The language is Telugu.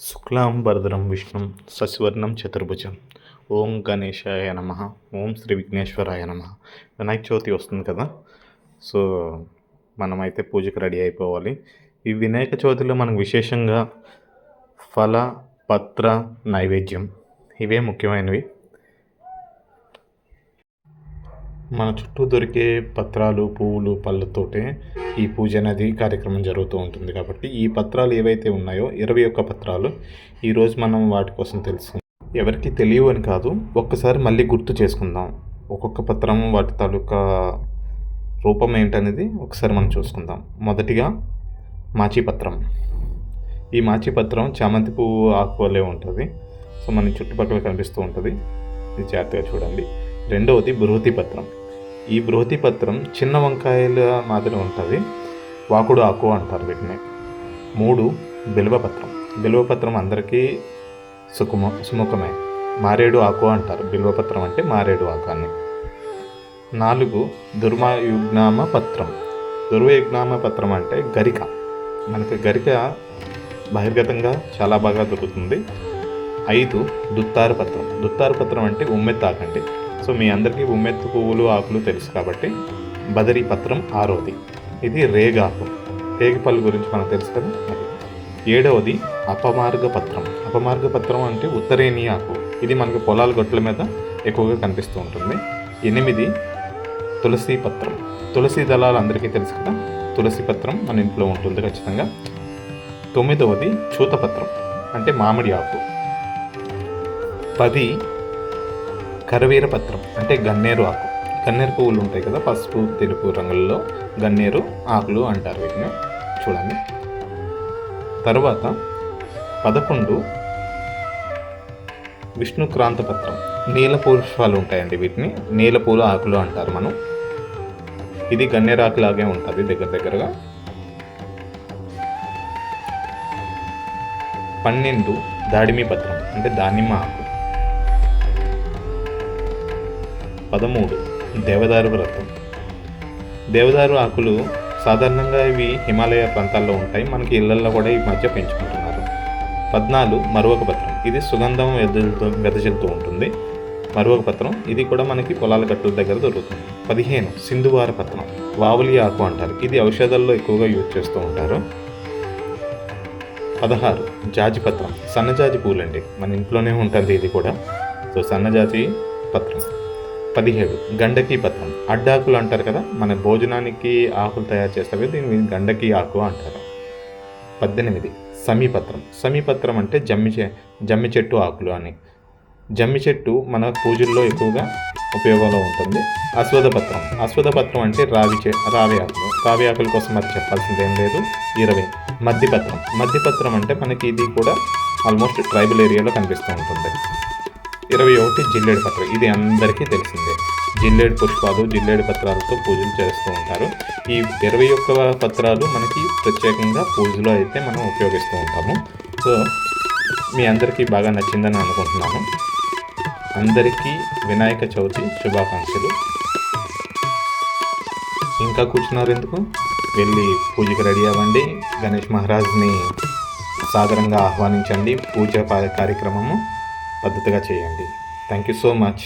శుక్లాం వరదరం విష్ణుం సశివర్ణం చతుర్భుజం. ఓం గణేశాయ నమ ఓం శ్రీ విఘ్నేశ్వరాయ నమ. వినాయక చవితి వస్తుంది కదా? సో మనమైతే పూజకు రెడీ అయిపోవాలి. ఈ వినాయక చవితిలో మనకు విశేషంగా ఫల పత్ర నైవేద్యం. ఇవే ముఖ్యమైనవి. మన చుట్టూ దొరికే పత్రాలు పువ్వులు పళ్ళతోటే ఈ పూజ అనేది కార్యక్రమం జరుగుతూ ఉంటుంది కాబట్టి ఈ పత్రాలు ఏవైతే ఉన్నాయో ఇరవై ఒక్క పత్రాలు ఈరోజు మనం వాటి కోసం తెలుసు ఎవరికి తెలియవు అని కాదు ఒక్కసారి మళ్ళీ గుర్తు చేసుకుందాం. ఒక్కొక్క పత్రం వాటి తాలూకా రూపం ఏంటనేది ఒకసారి మనం చూసుకుందాం. మొదటిగా మాచిపత్రం ఈ మాచిపత్రం చామంతి పువ్వు ఆకువలే ఉంటుంది. సో మన చుట్టుపక్కల కనిపిస్తూ ఉంటుంది. ఇది జాగ్రత్తగా చూడండి. రెండవది బృహతి పత్రం. ఈ బృహతి పత్రం చిన్న వంకాయల మాదిరి ఉంటుంది. వాకుడు ఆకు అంటారు వీటిని. మూడు బిల్వపత్రం బిల్వపత్రం అందరికీ సుకుమ సుముఖమే. మారేడు ఆకు అంటారు. బిల్వపత్రం అంటే మారేడు ఆకు అని నాలుగు దుర్మయుగ్నామ పత్రం. దుర్వయుగ్నామ పత్రం అంటే గరిక. మనకి గరిక బహిర్గతంగా చాలా బాగా దొరుకుతుంది. ఐదు దుత్తారు పత్రం. దుత్తారు పత్రం అంటే ఉమ్మెత్తాకండి. సో మీ అందరికీ ఉమ్మెత్తు పువ్వులు ఆకులు తెలుసు కాబట్టి బదరి పత్రం ఆరోది. ఇది రేగాకు. రేగిపల్లి గురించి మనకు తెలుసు కదా? ఏడవది అపమార్గ పత్రం. అపమార్గ పత్రం అంటే ఉత్తరేణి ఆకు. ఇది మనకి పొలాల గొట్ల మీద ఎక్కువగా కనిపిస్తూ ఉంటుంది. ఎనిమిది తులసి పత్రం. తులసి దళాలు అందరికీ తెలుసు కదా? తులసి పత్రం మన ఇంట్లో ఉంటుంది ఖచ్చితంగా. తొమ్మిదవది చూతపత్రం. అంటే మామిడి ఆకు. పది కరవీర పత్రం అంటే గన్నేరు ఆకు. గన్నేరు పువ్వులు ఉంటాయి కదా పసుపు తెలుపు రంగుల్లో గన్నేరు ఆకులు అంటారు వీటిని. చూడండి. తర్వాత పదకొండు విష్ణుక్రాంత పత్రం. నీల పుష్పాలు ఉంటాయండి వీటిని. నీల పూల ఆకులు అంటారు మనం. ఇది గన్నేరు ఆకులాగే ఉంటుంది దగ్గర దగ్గరగా. పన్నెండు దాడిమి పత్రం అంటే దానిమ్మ ఆకు. పదమూడు. దేవదారు వ్రతం. దేవదారు ఆకులు సాధారణంగా ఇవి హిమాలయ ప్రాంతాల్లో ఉంటాయి. మనకి ఇళ్ళల్లో కూడా ఈ మధ్య పెంచుకుంటున్నారు. పద్నాలుగు మరువక పత్రం. ఇది సుగంధం వెదజల్లుతూ వెదజల్లుతూ ఉంటుంది. మరువక పత్రం. ఇది కూడా మనకి పొలాల గట్టుల దగ్గర దొరుకుతుంది. పదిహేను సింధువార పత్రం. వావులి ఆకు అంటారు. ఇది ఔషధాల్లో ఎక్కువగా యూజ్ చేస్తూ ఉంటారు. పదహారు జాజి పత్రం. సన్నజాజి పూలండి. మన ఇంట్లోనే ఉంటుంది ఇది కూడా. సో సన్నజాజి పత్రం. పదిహేడు. గండకీ పత్రం. అడ్డాకులు అంటారు కదా మన భోజనానికి ఆకులు తయారు చేస్తారు దీన్ని గండకీ ఆకు అంటారు. పద్దెనిమిది. సమీపత్రం. సమీపత్రం అంటే జమ్మి జమ్మి చెట్టు ఆకులు అని. జమ్మి చెట్టు మన పూజల్లో ఎక్కువగా ఉపయోగంలో ఉంటుంది. అశ్వథపత్రం. అశ్వథపత్రం అంటే రావి చె రావి ఆకులు. రావి ఆకుల కోసం మరి చెప్పాల్సింది ఏం లేదు. ఇరవై. మద్దిపత్రం. మద్దిపత్రం అంటే మనకి ఇది కూడా ఆల్మోస్ట్ ట్రైబల్ ఏరియాలో కనిపిస్తూ ఉంటుంది. ఇరవై ఒకటి జిల్లేడు పత్రం ఇది అందరికీ తెలిసిందే. జిల్లేడు పుష్పాలు జిల్లేడు పత్రాలతో పూజలు చేస్తూ ఉంటారు. ఈ ఇరవై ఒక్క పత్రాలు మనకి ప్రత్యేకంగా పూజలో అయితే మనం ఉపయోగిస్తూ ఉంటాము. సో మీ అందరికీ బాగా నచ్చిందని అనుకుంటున్నాను. అందరికీ వినాయక చవితి శుభాకాంక్షలు. ఇంకా కూర్చున్నారు ఎందుకు? వెళ్ళి పూజకి రెడీ అవ్వండి. గణేష్ మహారాజ్ని సాదరంగా ఆహ్వానించండి పూజ కార్యక్రమము. పద్ధతిగా చేయండి. Thank you so much